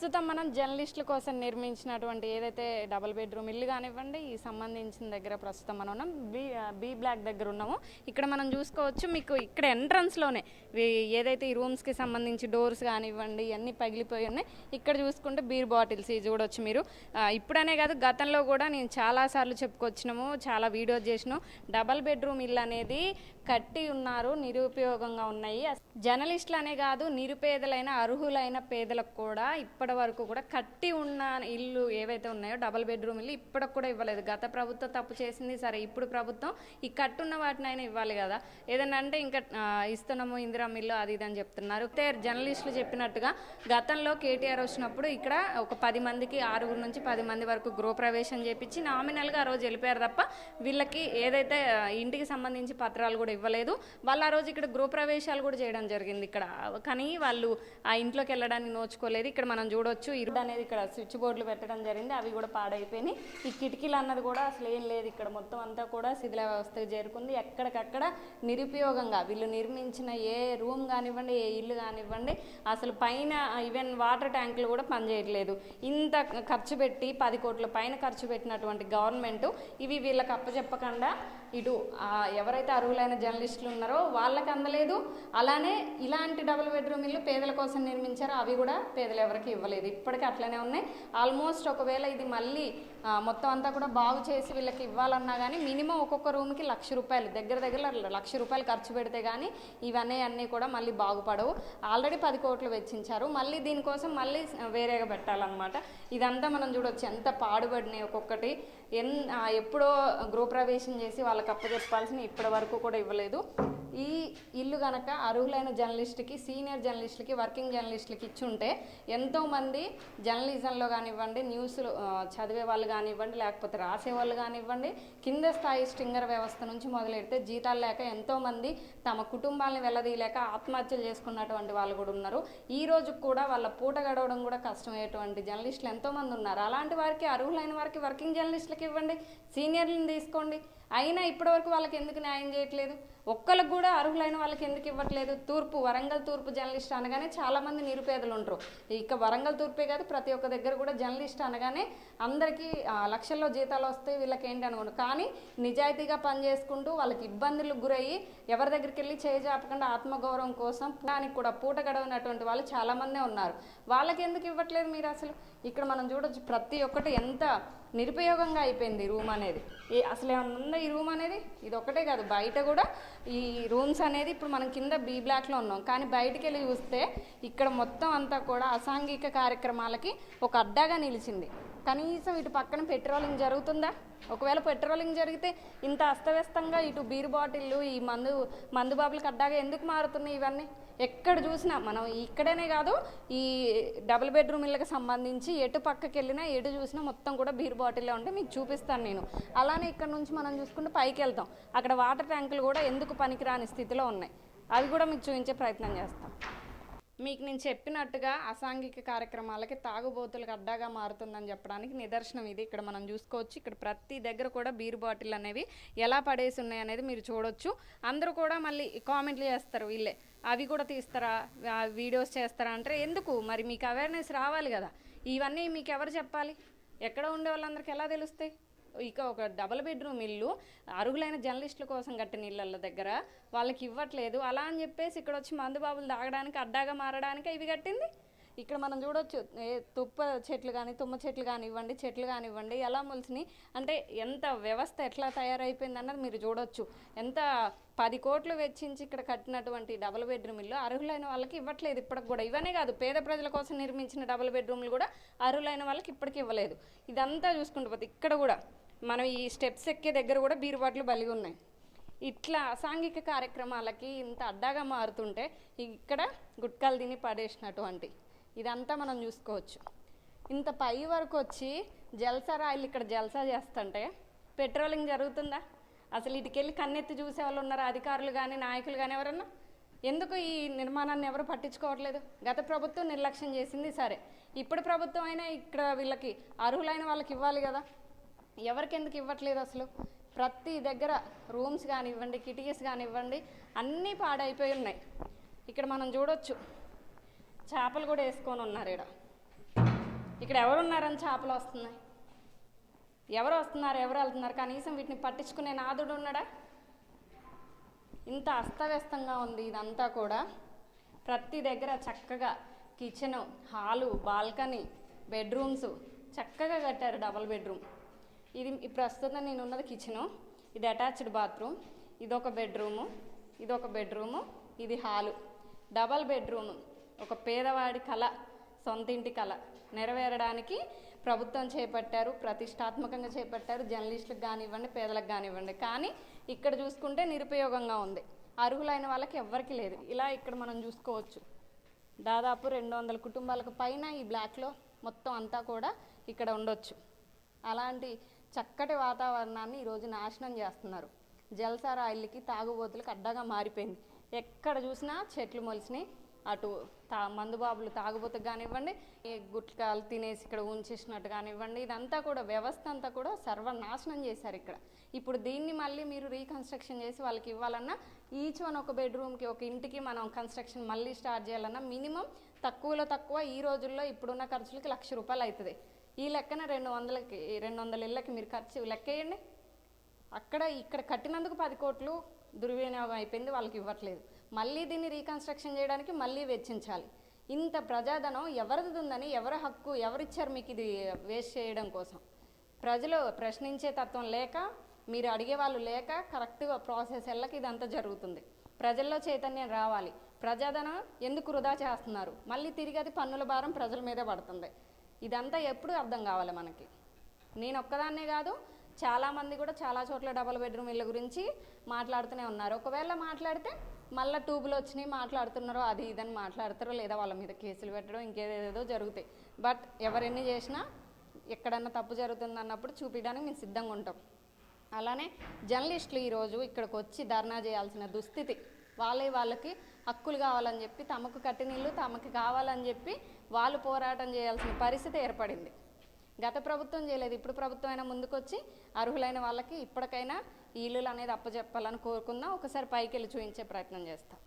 ప్రస్తుతం మనం జర్నలిస్టుల కోసం నిర్మించినటువంటి ఏదైతే డబుల్ బెడ్రూమ్ ఇల్లు కానివ్వండి ఈ సంబంధించిన దగ్గర ప్రస్తుతం మనం ఉన్నాం. బీ బీ బ్లాక్ దగ్గర ఉన్నాము. ఇక్కడ మనం చూసుకోవచ్చు మీకు ఇక్కడ ఎంట్రన్స్లోనే ఏదైతే ఈ రూమ్స్కి సంబంధించి డోర్స్ కానివ్వండి ఇవన్నీ పగిలిపోయి ఉన్నాయి. ఇక్కడ చూసుకుంటే బీర్ బాటిల్స్ ఇవి చూడొచ్చు మీరు. ఇప్పుడనే కాదు గతంలో కూడా నేను చాలాసార్లు చెప్పుకొచ్చినాము చాలా వీడియోస్ చేసినాం డబల్ బెడ్రూమ్ ఇల్లు అనేది కట్టి ఉన్నారు నిరుపయోగంగా ఉన్నాయి. జర్నలిస్టులు అనే కాదు నిరుపేదలైన అర్హులైన పేదలకు కూడా ఇప్పటి వరకు కూడా కట్టి ఉన్న ఇల్లు ఏవైతే ఉన్నాయో డబల్ బెడ్రూమ్ ఇల్లు ఇప్పటికి కూడా ఇవ్వలేదు. గత ప్రభుత్వం తప్పు చేసింది సరే ఇప్పుడు ప్రభుత్వం ఈ కట్టున్న వాటిని అయినా ఇవ్వాలి కదా. ఏదైనా అంటే ఇంకా ఇస్తున్నాము ఇందిరా ఇల్లు అది ఇది అని చెప్తున్నారు. జర్నలిస్టులు చెప్పినట్టుగా గతంలో కేటీఆర్ వచ్చినప్పుడు ఇక్కడ ఒక పది మందికి ఆరుగురు నుంచి పది మంది వరకు గృహప్రవేశం చేపించి నామినల్గా ఆ రోజు వెళ్ళిపోయారు తప్ప వీళ్ళకి ఏదైతే ఇంటికి సంబంధించి పత్రాలు కూడా ఇవ్వలేదు. వాళ్ళు ఆ రోజు ఇక్కడ గృహప్రవేశాలు కూడా చేయడం జరిగింది ఇక్కడ. కానీ వాళ్ళు ఆ ఇంట్లోకి వెళ్ళడానికి నోచుకోలేదు. ఇక్కడ మనం చూడొచ్చు. ఇరుడు అనేది ఇక్కడ స్విచ్ బోర్డులు పెట్టడం జరిగింది. అవి కూడా పాడైపోయినాయి. ఈ కిటికీలు అన్నది కూడా అసలు ఏం లేదు. ఇక్కడ మొత్తం అంతా కూడా శిథిల వ్యవస్థకు చేరుకుంది. ఎక్కడికక్కడ నిరుపయోగంగా వీళ్ళు నిర్మించిన ఏ రూమ్ కానివ్వండి ఏ ఇల్లు కానివ్వండి అసలు పైన ఈవెన్ వాటర్ ట్యాంకులు కూడా పనిచేయట్లేదు. ఇంత ఖర్చు పెట్టి పది కోట్ల పైన ఖర్చు పెట్టినటువంటి గవర్నమెంట్ ఇవి వీళ్ళకి అప్పచెప్పకుండా ఇటు ఎవరైతే అర్హులైన జర్నలిస్టులు ఉన్నారో వాళ్ళకి అందలేదు. అలానే ఇలాంటి డబుల్ బెడ్రూమ్ ఇల్లు పేదల కోసం నిర్మించారో. అవి కూడా పేదలు ఎవరికి ఇవ్వలేదు. ఇప్పటికీ అట్లనే ఉన్నాయి. ఆల్మోస్ట్ ఒకవేళ ఇది మళ్ళీ మొత్తం అంతా కూడా బాగు చేసి వీళ్ళకి ఇవ్వాలన్నా కానీ మినిమం ఒక్కొక్క రూమ్కి లక్ష రూపాయలు దగ్గర దగ్గర లక్ష రూపాయలు ఖర్చు పెడితే కానీ ఇవన్నీ అన్నీ కూడా మళ్ళీ బాగుపడవు. ఆల్రెడీ పది కోట్లు వెచ్చించారు. మళ్ళీ దీనికోసం మళ్ళీ వేరేగా పెట్టాలన్నమాట. ఇదంతా మనం చూడొచ్చు. ఎంత పాడుబడినాయి ఒక్కొక్కటి. ఎన్ ఆ, ఎప్పుడో గృహప్రవేశం చేసి వాళ్ళకి అప్పచెప్పాల్సిన ఇప్పటి వరకు కూడా ఇవ్వలేదు. ఈ ఇల్లు కనుక అర్హులైన జర్నలిస్ట్కి సీనియర్ జర్నలిస్ట్లకి వర్కింగ్ జర్నలిస్టులకి ఇచ్చుంటే ఎంతోమంది జర్నలిజంలో కానివ్వండి న్యూస్లు చదివే వాళ్ళు కానివ్వండి లేకపోతే రాసే వాళ్ళు కానివ్వండి కింద స్థాయి స్టింగర్ వ్యవస్థ నుంచి మొదలెడితే జీతాలు లేక ఎంతోమంది తమ కుటుంబాలను వెళ్ళదీయలేక ఆత్మహత్యలు చేసుకున్నటువంటి వాళ్ళు కూడా ఉన్నారు. ఈ రోజు కూడా వాళ్ళ పూట గడవడం కూడా కష్టమయ్యేటువంటి జర్నలిస్టులు ఎంతోమంది ఉన్నారు. అలాంటి వారికి అర్హులైన వారికి వర్కింగ్ జర్నలిస్టులకు ఇవ్వండి సీనియర్లను తీసుకోండి. అయినా ఇప్పటివరకు వాళ్ళకి ఎందుకు న్యాయం చేయట్లేదు? ఒక్కరికి కూడా అర్హులైన వాళ్ళకి ఎందుకు ఇవ్వట్లేదు? తూర్పు వరంగల్ తూర్పు జర్నలిస్ట్ అనగానే చాలామంది నిరుపేదలు ఉంటారు. ఇక వరంగల్ తూర్పే కాదు ప్రతి ఒక్క దగ్గర కూడా జర్నలిస్ట్ అనగానే అందరికీ లక్షల్లో జీతాలు వస్తాయి వీళ్ళకి ఏంటి అనుకోండి కానీ నిజాయితీగా పనిచేసుకుంటూ వాళ్ళకి ఇబ్బందులకు గురయ్యి ఎవరి దగ్గరికి వెళ్ళి చేజాపకుండా ఆత్మగౌరవం కోసం దానికి కూడా పూట గడవనటువంటి వాళ్ళు చాలామందే ఉన్నారు. వాళ్ళకి ఎందుకు ఇవ్వట్లేదు మీరు అసలు? ఇక్కడ మనం చూడొచ్చు ప్రతి ఒక్కటి ఎంత నిరుపయోగంగా అయిపోయింది రూమ్ అనేది. ఏ అసలు ఏమన్నా ఉందా ఈ రూమ్ అనేది? ఇది ఒకటే కాదు బయట కూడా ఈ రూమ్స్ అనేది ఇప్పుడు మనం కింద బీ బ్లాక్లో ఉన్నాం. కానీ బయటికి వెళ్ళి చూస్తే ఇక్కడ మొత్తం అంతా కూడా అసాంఘిక కార్యక్రమాలకి ఒక అడ్డాగా నిలిచింది. కనీసం ఇటు పక్కన పెట్రోలింగ్ జరుగుతుందా? ఒకవేళ పెట్రోలింగ్ జరిగితే ఇంత అస్తవ్యస్తంగా ఇటు బీర్ బాటిళ్ళు ఈ మందు మందు బాబులకు అడ్డాగా ఎందుకు మారుతున్నాయి ఇవన్నీ? ఎక్కడ చూసినా మనం ఇక్కడనే కాదు ఈ డబుల్ బెడ్రూమ్ ఇళ్ళకి సంబంధించి ఎటు పక్కకి వెళ్ళినా ఎటు చూసినా మొత్తం కూడా బీర్ బాటిల్లో ఉంటే మీకు చూపిస్తాను నేను. అలానే ఇక్కడ నుంచి మనం చూసుకుంటే పైకి వెళ్తాం. అక్కడ వాటర్ ట్యాంకులు కూడా ఎందుకు పనికిరాని స్థితిలో ఉన్నాయి. అవి కూడా మీకు చూపించే ప్రయత్నం చేస్తాం. మీకు నేను చెప్పినట్టుగా అసాంఘిక కార్యక్రమాలకి తాగుబోతులకు అడ్డాగా మారుతుందని చెప్పడానికి నిదర్శనం ఇది. ఇక్కడ మనం చూసుకోవచ్చు ఇక్కడ ప్రతి దగ్గర కూడా బీర్ బాటిల్ అనేవి ఎలా పడేసి ఉన్నాయి అనేది మీరు చూడొచ్చు. అందరూ కూడా మళ్ళీ కామెంట్లు చేస్తారు వీళ్ళే. అవి కూడా తీస్తారా? వీడియోస్ చేస్తారా అంటే ఎందుకు? మరి మీకు అవేర్నెస్ రావాలి కదా. ఇవన్నీ మీకు ఎవరు చెప్పాలి? ఎక్కడ ఉండే వాళ్ళందరికీ ఎలా తెలుస్తాయి? ఇక ఒక డబుల్ బెడ్రూమ్ ఇల్లు అర్హులైన జర్నలిస్టుల కోసం కట్టిన ఇళ్ళ దగ్గర వాళ్ళకి ఇవ్వట్లేదు. అలా అని చెప్పేసి ఇక్కడ వచ్చి మందు బాబులు తాగడానికి అడ్డాగా మారడానికి ఇవి కట్టింది? ఇక్కడ మనం చూడొచ్చు ఏ తుప్ప చెట్లు కానీ తుమ్మ చెట్లు కానివ్వండి చెట్లు కానివ్వండి ఎలా మొలిసినాయి అంటే ఎంత వ్యవస్థ ఎట్లా తయారైపోయింది అన్నది మీరు చూడొచ్చు. ఎంత పది కోట్లు వెచ్చించి ఇక్కడ కట్టినటువంటి డబుల్ బెడ్రూమ్ ఇల్లు అర్హులైన వాళ్ళకి ఇవ్వట్లేదు ఇప్పటికి కూడా. ఇవన్నీ కాదు పేద ప్రజల కోసం నిర్మించిన డబుల్ బెడ్రూమ్లు కూడా అర్హులైన వాళ్ళకి ఇప్పటికి ఇవ్వలేదు. ఇదంతా చూసుకుంటూ పోతే ఇక్కడ కూడా మనం ఈ స్టెప్స్ ఎక్కే దగ్గర కూడా బీరుబాట్లు బలిగి ఉన్నాయి. ఇట్లా అసాంఘిక కార్యక్రమాలకి ఇంత అడ్డాగా మారుతుంటే ఇక్కడ గుట్కాలు తిని పడేసినటువంటి ఇదంతా మనం చూసుకోవచ్చు. ఇంత పై వరకు వచ్చి జల్సా రాయిలు ఇక్కడ జల్సా చేస్తుంటే పెట్రోలింగ్ జరుగుతుందా? అసలు ఇటుకెళ్ళి కన్నెత్తి చూసే వాళ్ళు ఉన్నారు? అధికారులు కానీ నాయకులు కానీ ఎవరన్నా? ఎందుకు ఈ నిర్మాణాన్ని ఎవరు పట్టించుకోవట్లేదు? గత ప్రభుత్వం నిర్లక్ష్యం చేసింది సరే. ఇప్పుడు ప్రభుత్వం అయినా ఇక్కడ వీళ్ళకి అర్హులైన వాళ్ళకి ఇవ్వాలి కదా? ఎవరికి ఎందుకు ఇవ్వట్లేదు అసలు? ప్రతి దగ్గర రూమ్స్ కానివ్వండి కిటికీస్ కానివ్వండి అన్నీ పాడైపోయి ఉన్నాయి. ఇక్కడ మనం చూడొచ్చు. చేపలు కూడా వేసుకొని ఉన్నారు ఇక్కడ ఇక్కడ ఎవరున్నారని చేపలు వస్తున్నాయి? ఎవరు వస్తున్నారు? ఎవరు వెళ్తున్నారు? కనీసం వీటిని పట్టించుకునే నాదుడు ఉన్నాడా? ఇంత అస్తవ్యస్తంగా ఉంది ఇదంతా కూడా. ప్రతి దగ్గర చక్కగా కిచెను హాలు బాల్కనీ బెడ్రూమ్స్ చక్కగా కట్టారు డబల్ బెడ్రూమ్ ఇది ప్రస్తుతం నేను ఉన్నది కిచెను ఇది అటాచ్డ్ బాత్రూమ్ ఇది ఒక బెడ్రూము ఇది ఒక బెడ్రూము ఇది హాలు. డబల్ బెడ్రూమ్ ఒక పేదవాడి కళ సొంతింటి కళ నెరవేరడానికి ప్రభుత్వం చేపట్టారు ప్రతిష్టాత్మకంగా చేపట్టారు జర్నలిస్టులకు కానివ్వండి పేదలకు కానివ్వండి. కానీ ఇక్కడ చూసుకుంటే నిరుపయోగంగా ఉంది. అర్హులైన వాళ్ళకి ఎవ్వరికి లేదు. ఇలా ఇక్కడ మనం చూసుకోవచ్చు. దాదాపు రెండు వందల కుటుంబాలకు పైన ఈ బ్లాక్లో మొత్తం అంతా కూడా ఇక్కడ ఉండొచ్చు. అలాంటి చక్కటి వాతావరణాన్ని ఈరోజు నాశనం చేస్తున్నారు. జల్సారాయిల్కి తాగుబోతులకు అడ్డగా మారిపోయింది. ఎక్కడ చూసినా చెట్లు మొలిసినాయి అటు తా మందుబాబులు తాగుబోతుకు కానివ్వండి ఈ గుట్కాలు తినేసి ఇక్కడ ఉంచేసినట్టు కానివ్వండి ఇదంతా కూడా వ్యవస్థ అంతా కూడా సర్వనాశనం చేశారు ఇక్కడ. ఇప్పుడు దీన్ని మళ్ళీ మీరు రీకన్స్ట్రక్షన్ చేసి వాళ్ళకి ఇవ్వాలన్నా ఈచ్ వన్ ఒక బెడ్రూమ్కి ఒక ఇంటికి మనం కన్స్ట్రక్షన్ మళ్ళీ స్టార్ట్ చేయాలన్నా మినిమం తక్కువలో తక్కువ ఈ రోజుల్లో ఇప్పుడున్న ఖర్చులకి లక్ష రూపాయలు అవుతుంది. ఈ లెక్కన రెండు వందలకి రెండు వందల ఇళ్ళకి మీరు ఖర్చు లెక్కేయండి. అక్కడ ఇక్కడ కట్టినందుకు పది కోట్లు దుర్వినియోగం అయిపోయింది వాళ్ళకి ఇవ్వట్లేదు. మళ్ళీ దీన్ని రీకన్స్ట్రక్షన్ చేయడానికి మళ్ళీ వెచ్చించాలి. ఇంత ప్రజాధనం ఎవరిది ఉందని ఎవరి హక్కు ఎవరిచ్చారు మీకు ఇది వేస్ట్ చేయడం కోసం? ప్రజలు ప్రశ్నించే తత్వం లేక మీరు అడిగే వాళ్ళు లేక కరెక్ట్గా ప్రాసెస్ వెళ్ళక ఇదంతా జరుగుతుంది. ప్రజల్లో చైతన్యం రావాలి. ప్రజాధనం ఎందుకు వృధా చేస్తున్నారు? మళ్ళీ తిరిగి అది పన్నుల భారం ప్రజల మీదే పడుతుంది. ఇదంతా ఎప్పుడు అర్థం కావాలి మనకి? నేను ఒక్కదాన్నే కాదు చాలామంది కూడా చాలా చోట్ల డబల్ బెడ్రూమ్ ఇళ్ళ గురించి మాట్లాడుతూనే ఉన్నారు. ఒకవేళ మాట్లాడితే మళ్ళీ ట్యూబ్లు వచ్చినాయి మాట్లాడుతున్నారో అది ఇదని మాట్లాడతారో లేదా వాళ్ళ మీద కేసులు పెట్టడం ఇంకేదేదో జరుగుతాయి. బట్ ఎవరెన్ని చేసినా ఎక్కడన్నా తప్పు జరుగుతుంది అన్నప్పుడు చూపించడానికి మేము సిద్ధంగా ఉంటాం. అలానే జర్నలిస్టులు ఈరోజు ఇక్కడికి వచ్చి ధర్నా చేయాల్సిన దుస్థితి. వాళ్ళే వాళ్ళకి హక్కులు కావాలని చెప్పి తమకు కట్టినీళ్ళు తమకు కావాలని చెప్పి వాళ్ళు పోరాటం చేయాల్సిన పరిస్థితి ఏర్పడింది. గత ప్రభుత్వం చేయలేదు. ఇప్పుడు ప్రభుత్వం అయినా ముందుకొచ్చి అర్హులైన వాళ్ళకి ఇప్పటికైనా ఈ ఇల్లులు అనేది అప్పచెప్పాలని కోరుకుందాం. ఒకసారి పైకి వెళ్ళి చూపించే ప్రయత్నం చేస్తాం.